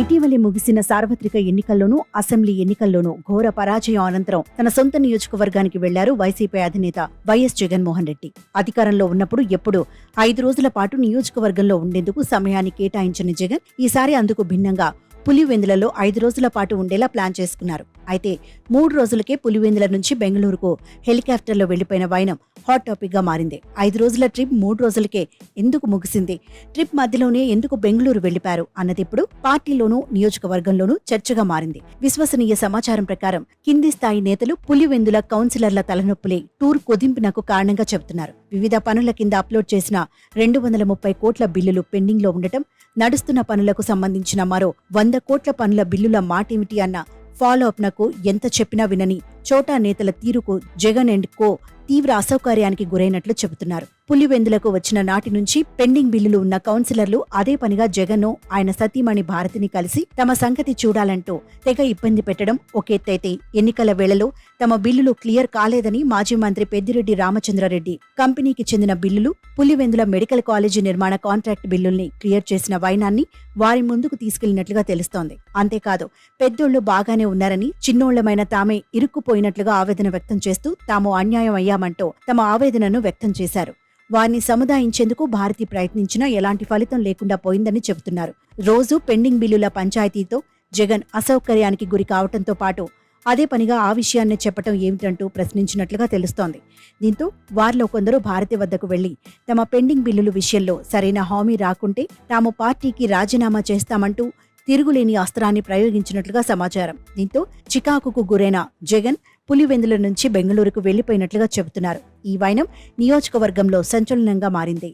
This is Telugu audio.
ఇటీవలే ముగిసిన సార్వత్రిక ఎన్నికల్లోనూ అసెంబ్లీ ఎన్నికల్లోనూ ఘోర పరాజయం అనంతరం తన సొంత నియోజకవర్గానికి వెళ్ళారు వైసీపీ అధినేత వైఎస్ జగన్మోహన్ రెడ్డి. అధికారంలో ఉన్నప్పుడు ఎప్పుడు ఐదు రోజుల పాటు నియోజకవర్గంలో ఉండేందుకు సమయాన్ని కేటాయించిన జగన్ ఈసారి అందుకు భిన్నంగా పులివెందులలో ఐదు రోజుల పాటు ఉండేలా ప్లాన్ చేసుకున్నారు. అయితే మూడు రోజులకే పులివెందుల నుంచి బెంగళూరుకు హెలికాప్టర్లో వెళ్ళిపోయిన వైనం హాట్ టాపిక్గా మారింది. ఐదు రోజుల ట్రిప్ మూడు రోజులకే ఎందుకు ముగిసింది? ట్రిప్ మధ్యలోనే ఎందుకు బెంగళూరు వెళ్ళిపారు అన్నది ఇప్పుడు పార్టీలోనూ నియోజకవర్గంలోనూ చర్చగా మారింది. విశ్వసనీయ సమాచారం ప్రకారం కింది స్థాయి నేతలు పులివెందుల కౌన్సిలర్ల తలనొప్పులే టూర్ కుదింపునకు కారణంగా చెబుతున్నారు. వివిధ పనుల కింద అప్లోడ్ చేసిన రెండు వందల ముప్పై కోట్ల బిల్లులు పెండింగ్లో ఉండటం నడుస్తున్న పనులకు సంబంధించిన మరో వంద కోట్ల పనుల బిల్లుల మాటేమిటి అన్న ఫాలో అప్ నకు ఎంత చెప్పినా వినని చోటా నేతల తీరుకు జగన్ అండ్ కో తీవ్ర అసౌకర్యానికి గురైనట్లు చెబుతున్నారు. పులివెందులకు వచ్చిన నాటి నుంచి పెండింగ్ బిల్లులు ఉన్న కౌన్సిలర్లు అదే పనిగా జగన్ను ఆయన సతీమణి భారతిని కలిసి తమ సంగతి చూడాలంటూ తెగ ఇబ్బంది పెట్టడం ఒక ఎత్తైతే ఎన్నికల వేళలో తమ బిల్లులు క్లియర్ కాలేదని మాజీ మంత్రి పెద్దిరెడ్డి రామచంద్రారెడ్డి కంపెనీకి చెందిన బిల్లులు పులివెందుల మెడికల్ కాలేజీ నిర్మాణ కాంట్రాక్ట్ బిల్లుల్ని క్లియర్ చేసిన వైనాన్ని వారి ముందుకు తీసుకెళ్ళినట్లుగా తెలుస్తోంది. అంతేకాదు పెద్దోళ్ళు బాగానే ఉన్నారని చిన్నోళ్ళమైన తామే ఇరుక్కుపోయినట్లుగా ఆవేదన వ్యక్తం చేస్తూ తాము అన్యాయం అయ్యా చేద్దామంటూ తమ ఆవేదనను వ్యక్తం చేశారు. వారిని సముదాయించేందుకు భారతి ప్రయత్నించినా ఎలాంటి ఫలితం లేకుండా పోయిందని చెబుతున్నారు. రోజు పెండింగ్ బిల్లుల పంచాయతీతో జగన్ అసౌకర్యానికి గురి కావటంతో పాటు అదే పనిగా ఆ విషయాన్ని చెప్పటం ఏమిటంటూ ప్రశ్నించినట్లుగా తెలుస్తోంది. దీంతో వారిలో కొందరు భారతి వద్దకు వెళ్ళి తమ పెండింగ్ బిల్లుల విషయంలో సరైన హామీ రాకుంటే తాము పార్టీకి రాజీనామా చేస్తామంటూ తిరుగులేని అస్త్రాన్ని ప్రయోగించినట్లుగా సమాచారం. దీంతో చికాకుకు గురైన జగన్ పులివెందుల నుంచి బెంగళూరుకు వెళ్ళిపోయినట్లుగా చెబుతున్నారు. ఈ వైనం నియోజకవర్గంలో సంచలనంగా మారింది.